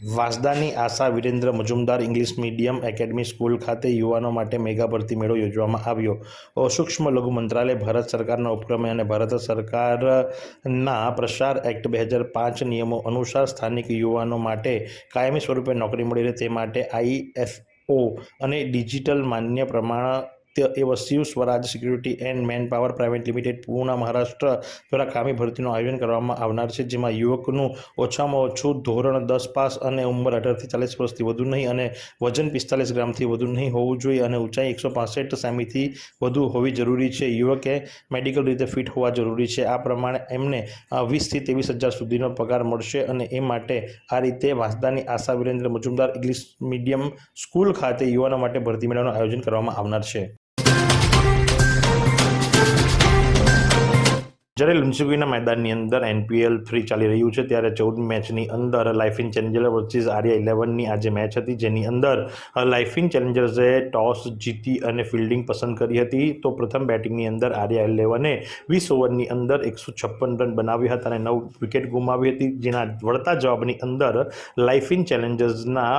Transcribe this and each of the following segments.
વાંસદાની Asha Virendra Majumdar English medium academy school ખાતે યુવાનો માટે મેગા ભરતી મેળો યોજવામાં આવ્યો. સૂક્ષ્મ લઘુ મંત્રાલય, ભારત સરકારના ઉપક્રમે અને ભારત સરકારના પ્રસાર એક્ટ બે હજાર પાંચ નિયમો અનુસાર સ્થાનિક યુવાનો માટે કાયમી સ્વરૂપે નોકરી મળી રહે તે માટે આઈએસઓ અને ડિજિટલ માન્ય પ્રમાણ એવા Shiv Swaraj security and man power private limited Poona Maharashtra દ્વારા કામી ભરતીનું આયોજન કરવામાં આવનાર છે, જેમાં યુવકનું ઓછામાં ઓછું ધોરણ દસ પાસ અને ઉંમર અઢારથી ચાલીસ વર્ષથી વધુ નહીં અને વજન પિસ્તાલીસ ગ્રામથી વધુ નહીં હોવું જોઈએ અને ઊંચાઈ એકસો પાસઠ સેમીથી વધુ હોવી જરૂરી છે. યુવકે મેડિકલ રીતે ફિટ હોવા જરૂરી છે. આ પ્રમાણે એમને વીસથી ત્રેવીસ હજાર સુધીનો પગાર મળશે અને એ માટે આ રીતે વાંસદાની Asha Virendra Majumdar English medium school ખાતે યુવાનો માટે ભરતી મેળાનું આયોજન કરવામાં આવનાર છે. જ્યારે લુન્સીગુઈના મેદાનની અંદર એનપીએલ થ્રી ચાલી રહ્યું છે, ત્યારે ચૌદ મેચની અંદર life in challenger versus Arya ઇલેવનની આજે મેચ હતી, જેની અંદર લાઇફ ઇન ચેલેન્જર્સે ટોસ જીતી અને ફિલ્ડિંગ પસંદ કરી હતી. તો પ્રથમ બેટિંગની અંદર આર્યા ઇલેવને વીસ ઓવરની અંદર એકસો છપ્પન રન બનાવ્યા હતા અને નવ વિકેટ ગુમાવી હતી, જેના વળતા જવાબની અંદર લાઇફ ઇન ચેલેન્જર્સના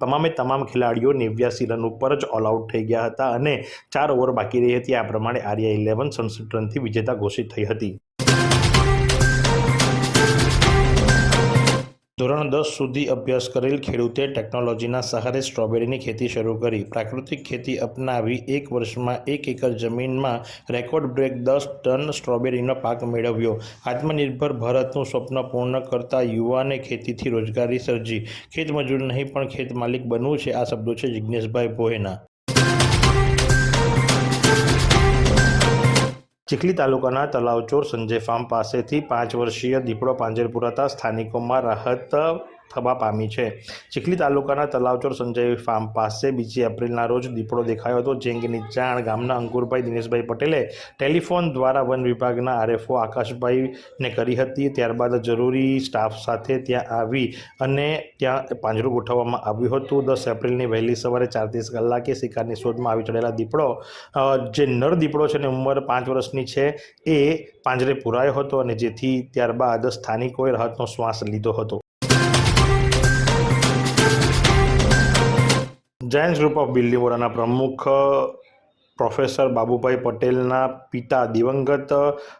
તમામે તમામ ખેલાડીઓ નેવ્યાસી રન ઉપર જ ઓલ આઉટ થઈ ગયા હતા અને ચાર ઓવર બાકી રહી હતી. આ પ્રમાણે આર્યા ઇલેવન સડસઠ રનથી વિજેતા ઘોષિત થઈ હતી. ધોરણ દસ સુધી અભ્યાસ કરેલ ખેડૂતે ટેકનોલોજીના સહારે સ્ટ્રોબેરીની ખેતી શરૂ કરી. પ્રાકૃતિક ખેતી અપનાવી એક વર્ષમાં એક એકર જમીનમાં રેકોર્ડ બ્રેક દસ ટન સ્ટ્રોબેરીનો પાક મેળવ્યો. આત્મનિર્ભર ભારતનું સ્વપ્ન પૂર્ણ કરતા યુવાને ખેતીથી રોજગારી સર્જી. ખેતમજૂર નહીં પણ ખેત માલિક બનવું છે આ શબ્દો છે જિજ્ઞેશભાઈ ભોયના. ચીખલી તાલુકાના તલાવચોર સંજય ફાર્મ પાસેથી પાંચ વર્ષીય દીપડો પાંજરપુરાતા સ્થાનિકોમાં રાહત થવા પામી છે. ચીખલી તાલુકાના તલાવચોર સંજય ફાર્મ પાસે બીજી એપ્રિલના રોજ દીપડો દેખાયો હતો. જે અંગેની જાણ ગામના અંકુરભાઈ દિનેશભાઈ પટેલે ટેલિફોન દ્વારા વન વિભાગના આરએફઓ આકાશભાઈને કરી હતી. ત્યારબાદ જરૂરી સ્ટાફ સાથે ત્યાં આવી અને ત્યાં પાંજરું ગોઠવવામાં આવ્યું હતું. દસ એપ્રિલની વહેલી સવારે ચાર ત્રીસ કલાકે શિકારની શોધમાં આવી ચડેલા દીપડો જે નર દીપડો છે ને, ઉંમર પાંચ વર્ષની છે, એ પાંજરે પુરાયો હતો અને જેથી ત્યારબાદ સ્થાનિકોએ રાહતનો શ્વાસ લીધો હતો. જાયન્ટ્સ ગ્રુપ ઓફ બિલ્ડીવોરાના પ્રમુખ, પ્રોફેસર બાબુભાઈ પટેલના પિતા દિવંગત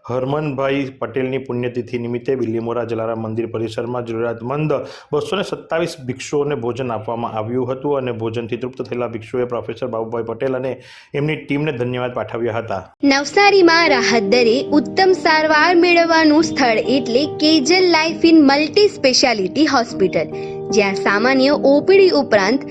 હરમનભાઈ પટેલની પુણ્યતિથિ નિમિત્તે બિલ્લીમોરા જલારામ મંદિર પરિસરમાં જરૂરિયાતમંદ બસો ને સત્તાવીસ ભિક્ષુઓને ભોજન આપવામાં આવ્યું હતું અને ભોજનથી તૃપ્ત થયેલા ભિક્ષુએ પ્રોફેસર બાબુભાઈ પટેલ અને એમની ટીમને ધન્યવાદ પાઠવ્યા હતા. નવસારીમાં રાહત દરે ઉત્તમ સારવાર મેળવવાનું સ્થળ એટલે Kejal life in multi speciality hospital, જ્યાં સામાન્ય ઓપીડી ઉપરાંત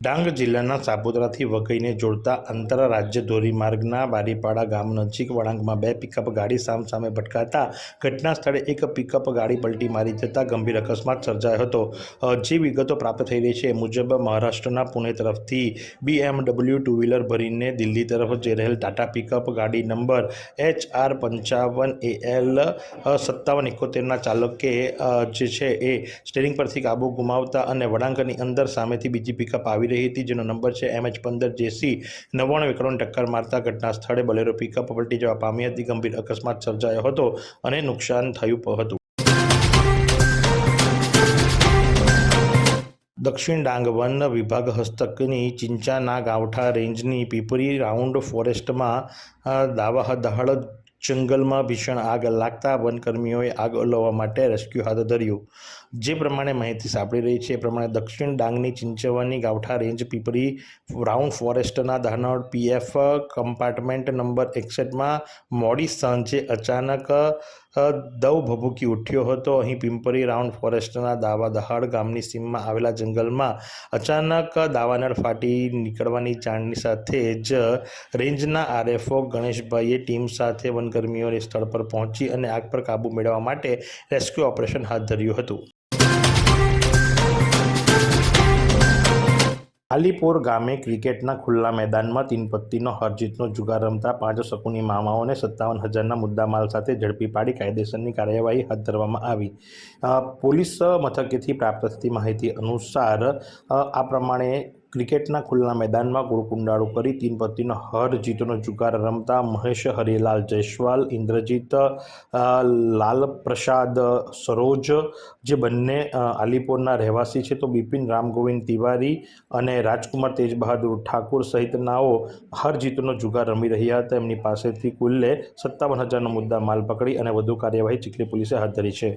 ડાંગ જિલ્લાના સાપુતારાથી વઘઈને જોડતા આંતરરાજ્ય ધોરીમાર્ગના બારીપાડા ગામ નજીક વળાંકમાં બે પિકઅપ ગાડી સામસામે ભટકાતા ઘટના સ્થળે એક પિકઅપ ગાડી પલટી મારી જતા ગંભીર અકસ્માત સર્જાયો હતો. જે વિગતો પ્રાપ્ત થઈ રહી છે મુજબ મહારાષ્ટ્રના પુણે તરફથી બીએમડબલ્યુ ટુ વ્હીલર ભરીને દિલ્હી તરફ જઈ રહેલ ટાટા પિકઅપ ગાડી નંબર એચ આર પંચાવન એ એલ સત્તાવન એકોતેરના ચાલકે જે છે એ સ્ટેરિંગ પરથી કાબુ ગુમાવતા અને વળાંકની અંદર સામેથી બીજી પિકઅપ આવી રહી હતી જેનો નંબર છે એમ એચ પંદર જેસી નવ્વાણું એકરોને ટક્કર મારતા ઘટના સ્થળે બલેરો પિકઅપ પલટી જવા પામી હતી. ગંભીર અકસ્માત સર્જાયો હતો અને નુકસાન થયું હતું. દક્ષિણ ડાંગ વન વિભાગ હસ્તકની ચિંચાના ગાવઠા રેન્જની પીપરી રાઉન્ડ ફોરેસ્ટમાં અ, દાવાહ દહાડ જંગલમાં ભીષણ આગ લાગતા વનકર્મીઓએ આગ ઓલવવા માટે રેસ્ક્યુ હાથ ધર્યું. જે પ્રમાણે માહિતી સાંપડી રહી છે, એ પ્રમાણે દક્ષિણ ડાંગની ચિંચવાની ગાવઠા રેન્જ પીપરી રાઉન્ડ ફોરેસ્ટના દહનોડ પીએફ કમ્પાર્ટમેન્ટ નંબર એકસઠમાં મોડી સાંજે અચાનક દવ ભભૂકી ઉઠ્યો હતો. અહીં પિંપરી રાઉન્ડ ફોરેસ્ટના દાવા દહાડ ગામની સીમમાં આવેલા જંગલમાં અચાનક દાવાનળ ફાટી નીકળવાની જાણની સાથે જ રેન્જના આરએફઓ ગણેશભાઈએ ટીમ સાથે વનકર્મીઓને સ્થળ પર પહોંચી અને આગ પર કાબૂ મેળવવા માટે રેસ્ક્યુ ઓપરેશન હાથ ધર્યું હતું. આલીપોર ગામે ક્રિકેટના ખુલ્લા મેદાનમાં તીનપત્તીનો હરજીતનો જુગાર રમતા પાંચ શકુની મામાઓને સત્તાવન હજારના મુદ્દામાલ સાથે ઝડપી પાડી કાયદેસરની કાર્યવાહી હાથ ધરવામાં આવી. પોલીસ મથકેથી પ્રાપ્ત થતી માહિતી અનુસાર આ પ્રમાણે ક્રિકેટના ખુલ્લા મેદાનમાં ગોળકુંડાળો કરી તીન પત્તીનો હર જીતનો જુગાર રમતા મહેશ હરિલાલ જયસ્વાલ, ઇન્દ્રજીત લાલપ્રસાદ લાલ પ્રસાદ સરોજ જે બંને આલીપોરના રહેવાસી છે. તો બિપિન રામગોવિંદ તિવારી અને રાજકુમાર તેજબહાદુર ઠાકુર સહિતનાઓ હર જીતનો જુગાર રમી રહ્યા હતા. એમની પાસેથી કુલ્લે સત્તાવન હજારનો મુદ્દા માલ પકડી અને વધુ કાર્યવાહી ચીખલી પોલીસે હાથ ધરી છે.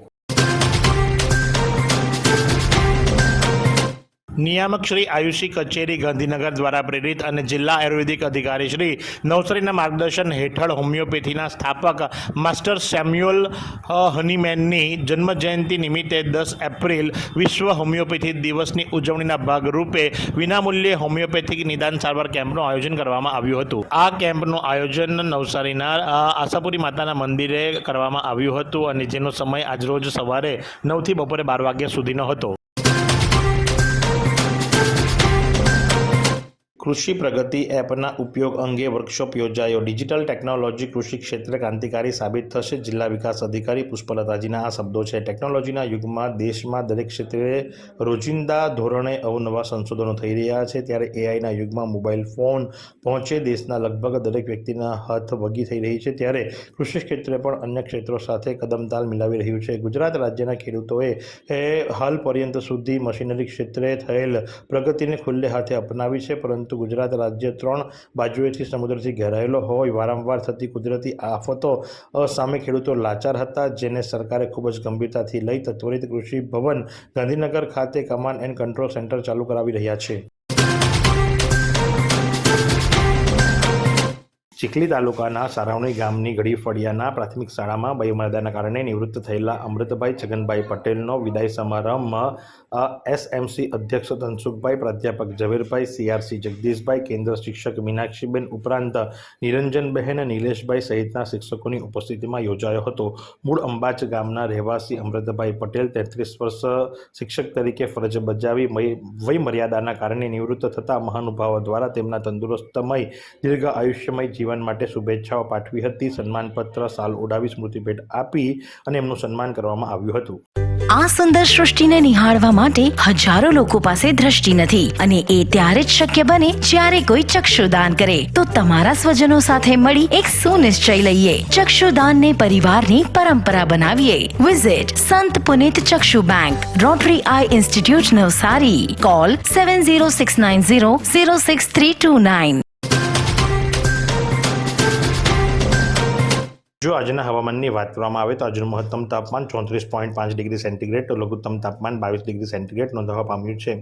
નિયામક શ્રી આયુષી કચેરી ગાંધીનગર દ્વારા પ્રેરિત અને જિલ્લા આયુર્વેદિક અધિકારી શ્રી નવસરીના માર્ગદર્શન હેઠળ હોમિયોપેથીના સ્થાપક માસ્ટર સેમ્યુઅલ હનીમેનની જન્મજયંતિ નિમિત્તે દસ એપ્રિલ વિશ્વ હોમિયોપેથી દિવસની ઉજવણીના ભાગરૂપે વિનામૂલ્યે હોમિયોપેથિક નિદાન સારવાર કેમ્પનું આયોજન કરવામાં આવ્યું હતું. આ કેમ્પનું આયોજન નવસારીના આશાપુરી માતાના મંદિરે કરવામાં આવ્યું હતું અને જેનો સમય આજરોજ સવારે નવથી બપોરે બાર વાગ્યા સુધીનો હતો. કૃષિ પ્રગતિ એપના ઉપયોગ અંગે વર્કશોપ યોજાયો. ડિજિટલ ટેકનોલોજી કૃષિ ક્ષેત્રે ક્રાંતિકારી સાબિત થશે. જિલ્લા વિકાસ અધિકારી પુષ્પલતાજીના આ શબ્દો છે. ટેકનોલોજીના યુગમાં દેશમાં દરેક ક્ષેત્રે રોજિંદા ધોરણે અવનવા સંશોધનો થઈ રહ્યા છે. ત્યારે એઆઈના યુગમાં મોબાઈલ ફોન પહોંચે. દેશના લગભગ દરેક વ્યક્તિના હાથ વગી થઈ રહી છે. ત્યારે કૃષિ ક્ષેત્રે પણ અન્ય ક્ષેત્રો સાથે કદમતાલ મિલાવી રહ્યું છે. ગુજરાત રાજ્યના ખેડૂતોએ હાલ પર્યંત સુધી મશીનરી ક્ષેત્રે થયેલ પ્રગતિને ખુલ્લે હાથે અપનાવી છે. પરંતુ ગુજરાત રાજ્ય ત્રણ બાજુએથી સમુદ્રથી ઘેરાયેલો હોય. વારંવાર થતી કુદરતી આફતો સામે ખેડૂતો લાચાર હતા, જેને સરકારે ખૂબ જ ગંભીરતાથી લઈ ત્વરિત કૃષિ ભવન ગાંધીનગર ખાતે કમાન્ડ એન્ડ કંટ્રોલ સેન્ટર ચાલુ કરાવી રહ્યા છે. ચીખલી તાલુકાના સારાવણી ગામની ગળી ફળિયાના પ્રાથમિક શાળામાં વયમર્યાદાના કારણે નિવૃત્ત થયેલા અમૃતભાઈ છગનભાઈ પટેલનો વિદાય સમારંભ એસએમસી અધ્યક્ષ ધનસુખભાઈ, પ્રાધ્યાપક ઝવેરભાઈ, સીઆરસી જગદીશભાઈ, કેન્દ્ર શિક્ષક મીનાક્ષીબેન ઉપરાંત નિરંજનબહેન નિલેશભાઈ સહિતના શિક્ષકોની ઉપસ્થિતિમાં યોજાયો હતો. મૂળ અંબાચ ગામના રહેવાસી અમૃતભાઈ પટેલ તેત્રીસ વર્ષ શિક્ષક તરીકે ફરજ બજાવી વયમર્યાદાના કારણે નિવૃત્ત થતા મહાનુભાવો દ્વારા તેમના તંદુરસ્તમય, દીર્ઘ આયુષ્યમય જીવન માટે શુભેચ્છાઓ પાઠવી હતી. સન્માનપત્ર, સાલ ઓડાવી સ્મૃતિ ભેટ આપી અને એમનું સન્માન કરવામાં આવ્યું હતું. આ સુંદર સૃષ્ટિને નિહાળવા માટે હજારો લોકો પાસે દ્રષ્ટિ નથી અને એ ત્યારે જ શક્ય બને જ્યારે કોઈ ચક્ષુદાન કરે. તો તમારા સ્વજનો સાથે મળી એક સુનિશ્ચય લઈએ. ચક્ષુદાનને પરિવારની પરંપરા બનાવીએ. Visit Sant Punit Chakshu bank Rotary eye institute Navsari. Call seven zero six nine zero zero six three two nine જો આજના હવામાનની વાત કરવામાં આવે તો આજનું મહત્તમ તાપમાન ચોત્રીસ પોઈન્ટ પાંચ ડિગ્રી સેન્ટીગ્રેડ તો લઘુત્તમ તાપમાન બાવીસ ડિગ્રી સેન્ટીગ્રેડ નોંધવા પામ્યું છે.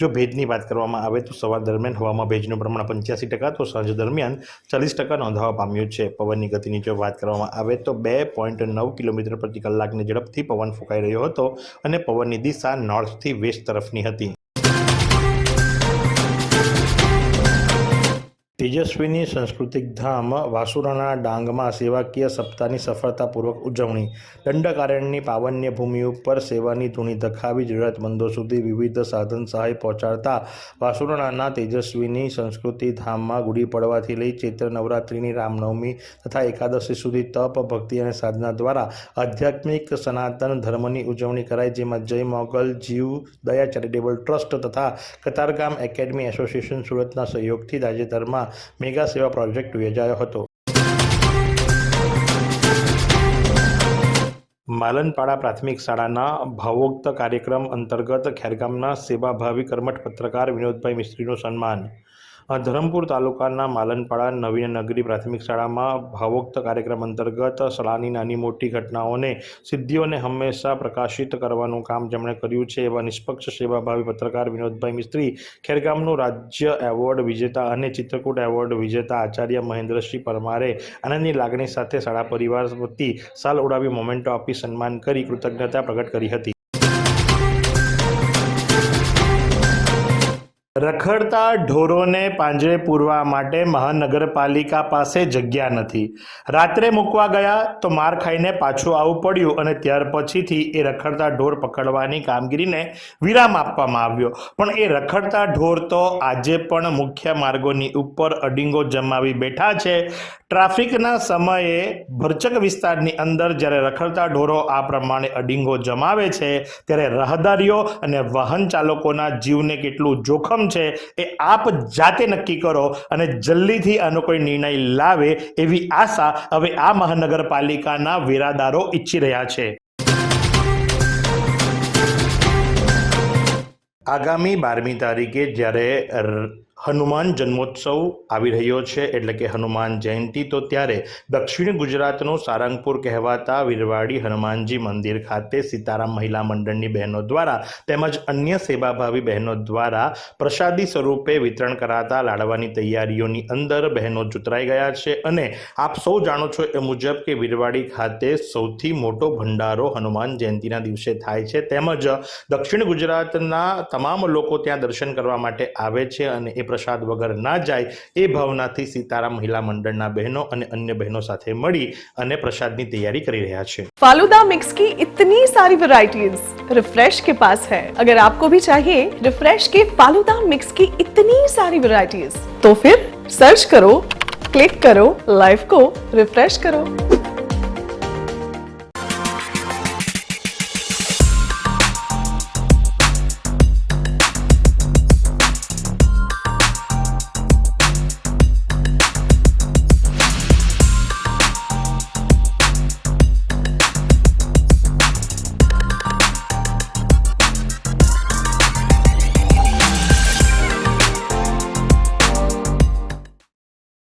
જો ભેજની વાત કરવામાં આવે તો સવાર દરમિયાન હવામાં ભેજનું પ્રમાણ પંચ્યાસી ટકા તો સાંજ દરમિયાન ચાલીસ ટકા નોંધવા પામ્યું છે. પવનની ગતિની જો વાત કરવામાં આવે તો બે પોઈન્ટ નવ કિલોમીટર પ્રતિ કલાકની ઝડપથી પવન ફૂંકાઈ રહ્યો હતો અને પવનની દિશા નોર્થથી વેસ્ટ તરફની હતી. તેજસ્વીની સાંસ્કૃતિક ધામ વાસુરાના ડાંગમાં સેવાકીય સપ્તાહની સફળતાપૂર્વક ઉજવણી. દંડકારણ્યની પાવન્ય ભૂમિ ઉપર સેવાની ધૂણી ધખાવી જરૂરિયાતમંદો સુધી વિવિધ સાધન સહાય પહોંચાડતા વાસુરાણાના તેજસ્વીની સંસ્કૃતિ ધામમાં ગુડી પડવાથી લઈ ચૈત્ર નવરાત્રિની રામનવમી તથા એકાદશી સુધી તપ, ભક્તિ અને સાધના દ્વારા આધ્યાત્મિક સનાતન ધર્મની ઉજવણી કરાઈ, જેમાં જય મોગલ, જીવ, દયા, ચેરિટેબલ ટ્રસ્ટ તથા કતારગામ એકેડમી એસોસિએશન સુરતના સહયોગથી તાજેતરમાં મેગા સેવા પ્રોજેક્ટ યોજાયો હતો. માલનપાડા પ્રાથમિક શાળાના ભાવોક્ત કાર્યક્રમ અંતર્ગત ખેરગામના સેવાભાવી કર્મઠ પત્રકાર વિનોદભાઈ મિસ્ત્રીનું સન્માન ધરમપુર તાલુકાના માલનપાડા નવીન નગરી પ્રાથમિક શાળામાં ભાવોક્ત કાર્યક્રમ અંતર્ગત શાળાની નાની મોટી ઘટનાઓને સિદ્ધિઓને હંમેશા પ્રકાશિત કરવાનું કામ જેમણે કર્યું છે એવા નિષ્પક્ષ સેવાભાવી પત્રકાર વિનોદભાઈ મિસ્ત્રી, ખેરગામનું રાજ્ય એવોર્ડ વિજેતા અને ચિત્રકૂટ એવોર્ડ વિજેતા આચાર્ય મહેન્દ્રસિંહ પરમારે આનંદની લાગણી સાથે શાળા પરિવાર વતી સાલ ઉડાવી મોમેન્ટો આપી સન્માન કરી કૃતજ્ઞતા પ્રગટ કરી હતી. રખડતા ઢોરોને પાંજરે પૂરવા માટે મહાનગરપાલિકા પાસે જગ્યા નથી. રાત્રે મૂકવા ગયા તો માર ખાઈને પાછું આવવું પડ્યું અને ત્યાર પછીથી એ રખડતા ઢોર પકડવાની કામગીરીને વિરામ આપવામાં આવ્યો. પણ એ રખડતા ઢોર તો આજે પણ મુખ્ય માર્ગોની ઉપર અડીંગો જમાવી બેઠા છે. ટ્રાફિકના સમયે ભરચક વિસ્તારની અંદર જ્યારે રખડતા ઢોરો આ પ્રમાણે અડીંગો જમાવે છે, ત્યારે રહદારીઓ અને વાહન ચાલકોના જીવને કેટલું જોખમ છે એ આપ જાતે નક્કી કરો અને જલ્દીથી આનો કોઈ નિર્ણય લાવે એવી આશા હવે આ મહાનગરપાલિકાના વેરાદારો ઈચ્છી રહ્યા છે. આગામી બારમી તારીખે જ્યારે હનુમાન જન્મોત્સવ આવી રહ્યો છે, એટલે કે હનુમાન જયંતિ તો ત્યારે દક્ષિણ ગુજરાતનું સારંગપુર કહેવાતા વીરવાડી હનુમાનજી મંદિર ખાતે સીતારામ મહિલા મંડળની બહેનો દ્વારા તેમજ અન્ય સેવાભાવી બહેનો દ્વારા પ્રસાદી સ્વરૂપે વિતરણ કરાતા લાડવાની તૈયારીઓની અંદર બહેનો જોતરાઈ ગયા છે અને આપ સૌ જાણો છો એ મુજબ કે વીરવાડી ખાતે સૌથી મોટો ભંડારો હનુમાન જયંતિના દિવસે થાય છે. તેમજ દક્ષિણ ગુજરાતના તમામ લોકો ત્યાં દર્શન કરવા માટે આવે છે અને એ પ્રસાદ વગર ના જાય એ ભાવનાથી સીતારામ મહિલા મંડળના બહેનો અને અન્ય બહેનો સાથે મળી અને પ્રસાદની તૈયારી કરી રહ્યા છે फालूदा मिक्स की इतनी सारी वैरायटीज रिफ्रेश के पास है अगर आपको भी चाहिए रिफ्रेश के फालूदा मिक्स की इतनी सारी वैरायटीज तो फिर सर्च करो क्लिक करो लाइफ को रिफ्रेश करो